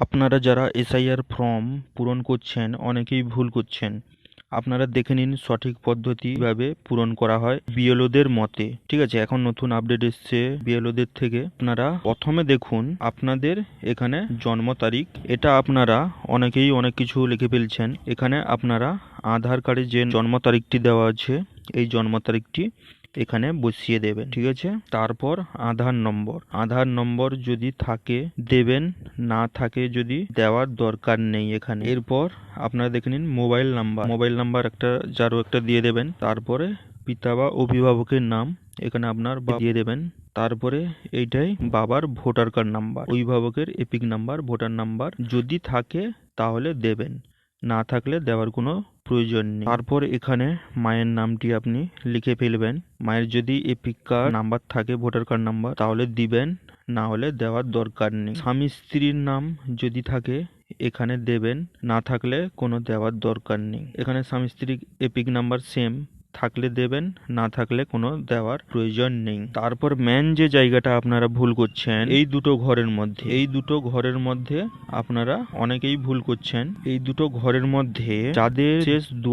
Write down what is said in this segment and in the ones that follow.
আপনারা যারা SIR form পূরণ করছেন, অনেকেই ভুল করছেন। আপনারা দেখে নিন সঠিক পদ্ধতি কীভাবে পূরণ করা হয় বিএলওদের মতে। ঠিক আছে, এখন নতুন আপডেট এসছে বিএলওদের থেকে। আপনারা প্রথমে দেখুন আপনাদের এখানে জন্ম তারিখ। এটা আপনারা অনেকেই অনেক কিছু লিখে ফেলছেন। এখানে আপনারা আধার কার্ডে যে জন্ম তারিখটি দেওয়া আছে, এই জন্ম তারিখটি এখানে বসিয়ে দেবেন, ঠিক আছে? তারপর আধার নম্বর। আধার নম্বর যদি থাকে, দেবেন। না থাকে যদি দেওয়ার দরকার নেই এখানে। এরপর আপনারা দেখে নিন মোবাইল নাম্বার। মোবাইল নাম্বার একটা যারও একটা দিয়ে দেবেন। তারপরে পিতা বা অভিভাবকের নাম এখানে আপনার দিয়ে দেবেন। তারপরে এইটাই বাবার ভোটার কার্ড নাম্বার। অভিভাবকের এপিক নাম্বার, ভোটার নাম্বার যদি থাকে তাহলে দেবেন। না থাকলে দেওয়ার কোনো প্রয়োজন নেই। তারপর এখানে মায়ের নামটি আপনি লিখে ফেলবেন। মায়ের যদি এপিক কার্ড নাম্বার থাকে, ভোটার কার্ড নাম্বার, তাহলে দিবেন। না হলে দেওয়ার দরকার নেই। স্বামী স্ত্রীর নাম যদি থাকে, এখানে দেবেন। না থাকলে কোনো দেওয়ার দরকার নেই। এখানে স্বামী স্ত্রীর এপিক নাম্বার সেম। থাকলে দেবেন, না থাকলে কোনো দেওয়ার প্রয়োজন নেই। তারপর মেন যে জায়গাটা আপনারা ভুল করছেন, এই দুটো ঘরের মধ্যে, এই দুটো ঘরের মধ্যে আপনারা অনেকেই ভুল করছেন। এই দুটো ঘরের মধ্যে যাদের শেষ দু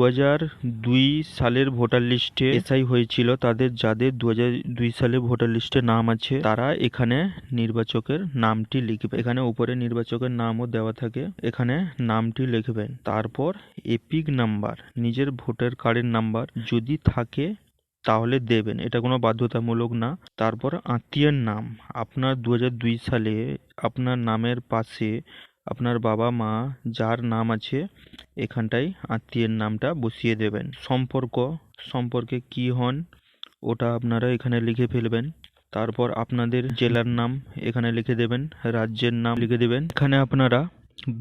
দুই সালের ভোটার লিস্টে এসআই হয়েছিল, তাদের যাদের দু দুই সালে ভোটার লিস্টে নাম আছে, তারা এখানে নির্বাচকের নামটি লিখবে। এখানে উপরে নির্বাচকের নামও দেওয়া থাকে, এখানে নামটি লিখবেন। তারপর এপিক নাম্বার, নিজের ভোটার কার্ডের নাম্বার, যদি থাকে, তাহলে দেবেন। এটা কোনো বাধ্যতামূলক না। তারপর আত্মীয়ের নাম। আপনার দু দুই সালে আপনার নামের পাশে আপনার বাবা, মা যার নাম আছে, এখানটায় আত্মীয়ের নামটা বসিয়ে দেবেন। সম্পর্ক, সম্পর্কে কি হন, ওটা আপনারা এখানে লিখে ফেলবেন। তারপর আপনাদের জেলার নাম এখানে লিখে দেবেন, রাজ্যের নাম লিখে দেবেন। এখানে আপনারা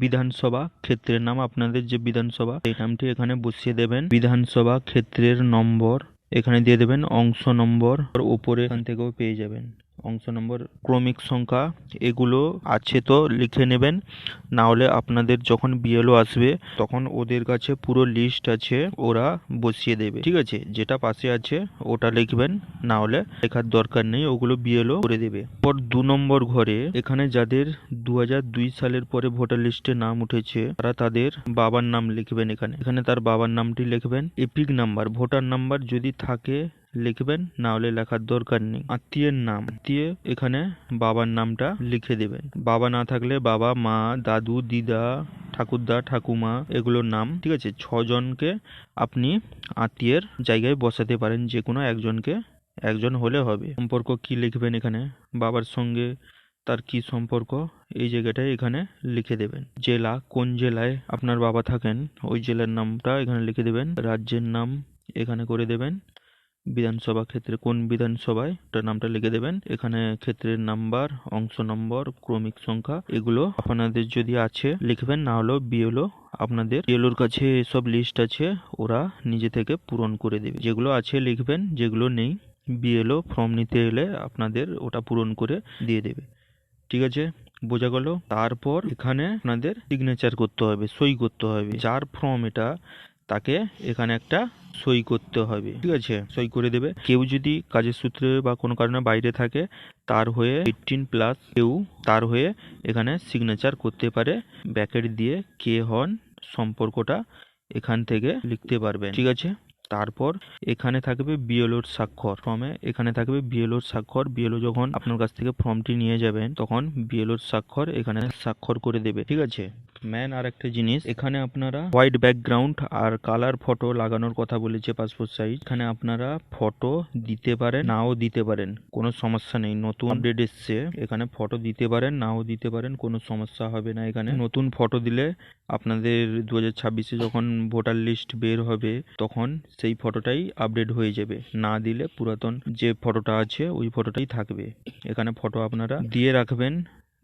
বিধানসভা ক্ষেত্রের নাম আপনাদের যে বিধানসভা, এই নামটি এখানে বসিয়ে দেবেন। বিধানসভা ক্ষেত্রের নম্বর এখানে দিয়ে দেবেন, অংশ নম্বর, ওপরে এখান থেকেও পেয়ে যাবেন। অংশ নম্বর, ক্রমিক সংখ্যা, এগুলো আছে তো লিখে নেবেন। না হলে আপনাদের যখন বিএলও আসবে, তখন ওদের কাছে পুরো লিস্ট আছে, ওরা বসিয়ে দেবে। ঠিক আছে? যেটা পাশে আছে, ওটা লিখবেন। না হলে লেখার দরকার নেই, ওগুলো বিএলও করে দেবে। পর দু নম্বর ঘরে, এখানে যাদের দু সালের পরে ভোটার লিস্টে নাম উঠেছে, তারা তাদের বাবার নাম লিখবেন এখানে। এখানে তার বাবার নামটি লিখবেন। এপিক নাম্বার, ভোটার নাম্বার যদি থাকে লিখবেন, না হলে লেখার দরকার নেই। আত্মীয়ের নাম। আত্মীয় এখানে বাবার নামটা লিখে দেবেন। বাবা না থাকলে বাবা, মা, দাদু, দিদা, ঠাকুরদা, ঠাকুমা এগুলোর নাম, ঠিক আছে? ছজনকে আপনি আত্মীয়ের জায়গায় বসাতে পারেন, যে কোনো একজনকে, একজন হলে হবে। সম্পর্ক কি লিখবেন এখানে? বাবার সঙ্গে তার কি সম্পর্ক? এই জায়গাটায় এখানে লিখে দেবেন। জেলা, কোন জেলায় আপনার বাবা থাকেন? ওই জেলার নামটা এখানে লিখে দেবেন। রাজ্যের নাম এখানে করে দেবেন। বিধানসভা ক্ষেত্রে কোন বিধানসভায়? ওটার নামটা লিখে দেবেন। এখানে ক্ষেত্রের নাম্বার, অংশ নম্বর, ক্রমিক সংখ্যা, এগুলো আপনাদের যদি আছে, লিখবেন। না হলেও বিএলও আপনাদের, বিএলওর কাছে এসব লিস্ট আছে। ওরা নিজে থেকে পূরণ করে দেবে। যেগুলো আছে লিখবেন, যেগুলো নেই, বিএলও ফর্ম নিতে এলে আপনাদের ওটা পূরণ করে দিয়ে দেবে। ঠিক আছে? বোঝা গেল? তারপর এখানে আপনাদের সিগনেচার করতে হবে, সই করতে হবে। যার ফর্ম এটা তাকে এখানে একটা সই করতে হবে। ঠিক আছে? সই করে দেবে। কেউ যদি কাজের সূত্রে বা কোনো কারণে বাইরে থাকে, তার হয়ে এইটিন প্লাস কেউ তার হয়ে এখানে সিগনেচার করতে পারে। ব্যাকেট দিয়ে কে হন, সম্পর্কটা এখান থেকে লিখতে পারবেন। ঠিক আছে? তারপর এখানে থাকবে বিএলওর স্বাক্ষর। ফর্মে এখানে থাকবে বিএলওর স্বাক্ষর। বিএলও যখন আপনার কাছ থেকে ফর্মটি নিয়ে যাবেন, তখন বিএলওর স্বাক্ষর এখানে স্বাক্ষর করে দেবে। ঠিক আছে? ম্যান আর একটা জিনিস, এখানে আপনারা হোয়াইট ব্যাকগ্রাউন্ড আর কালার ফটো লাগানোর কথা বলেছে পাসপোর্ট সাইজ। এখানে আপনারা ফটো দিতে পারেন, নাও দিতে পারেন, কোনো সমস্যা নেই। নতুন আপডেট এসছে, এখানে ফটো দিতে পারেন, নাও দিতে পারেন, কোনো সমস্যা হবে না এখানে। নতুন ফটো দিলে আপনাদের দু হাজার ছাব্বিশে যখন ভোটার লিস্ট বের হবে, তখন সেই ফটোটাই আপডেট হয়ে যাবে। না দিলে পুরাতন যে ফটোটা আছে, ওই ফটোটাই থাকবে। এখানে ফটো আপনারা দিয়ে রাখবেন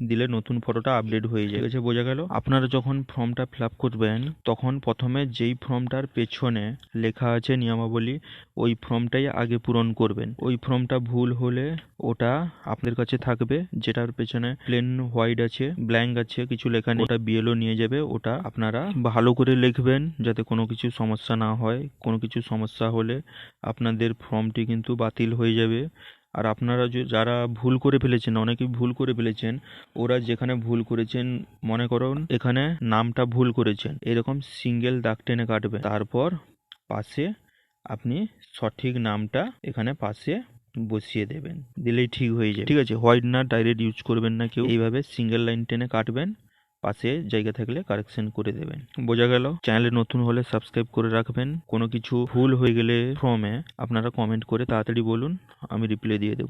দিলে নতুন ফটোটা আপডেট হয়ে ঠিক আছে, বোঝা গেল? আপনারা যখন ফর্মটা ফিল আপ করবেন, তখন প্রথমে যেই ফর্মটার পেছনে লেখা আছে নিয়মাবলী, ওই ফর্মটাই আগে পূরণ করবেন। ওই ফর্মটা ভুল হলে ওটা আপনাদের কাছে থাকবে, যেটার পেছনে প্লেন হোয়াইট আছে ব্ল্যাঙ্ক আছে, কিছু লেখা নেই। ওটা বিএলও নিয়ে যাবে, ওটা আপনারা ভালো করে লিখবেন, যাতে কোনো কিছু সমস্যা না হয়। কোনো কিছু সমস্যা হলে আপনাদের ফর্মটি কিন্তু বাতিল হয়ে যাবে। আর আপনারা যারা ভুল করে ফেলেছেন, অনেকেই ভুল করে ফেলেছেন, ওরা যেখানে ভুল করেছেন, মনে করুন, এখানে নামটা ভুল করেছেন। এরকম সিঙ্গেল দাগ টেনে কাটবেন তারপর পাশে আপনি সঠিক নামটা এখানে পাশে বসিয়ে দেবেন। দিলেই ঠিক হয়ে যাবে। ঠিক আছে হোয়াইটনার ডাইরেক্ট ইউজ করবেন না কেউ। এইভাবে সিঙ্গেল লাইন টেনে কাটবেন। পাশে জায়গা থাকলে কারেকশন করে দেবেন। বোঝা গেল? চ্যানেলে নতুন হলে সাবস্ক্রাইব করে রাখবেন। কোনো কিছু ভুল হয়ে গেলে ফর্মে আপনারা কমেন্ট করে তাড়াতাড়ি বলুন, আমি রিপ্লাই দিয়ে দেবো।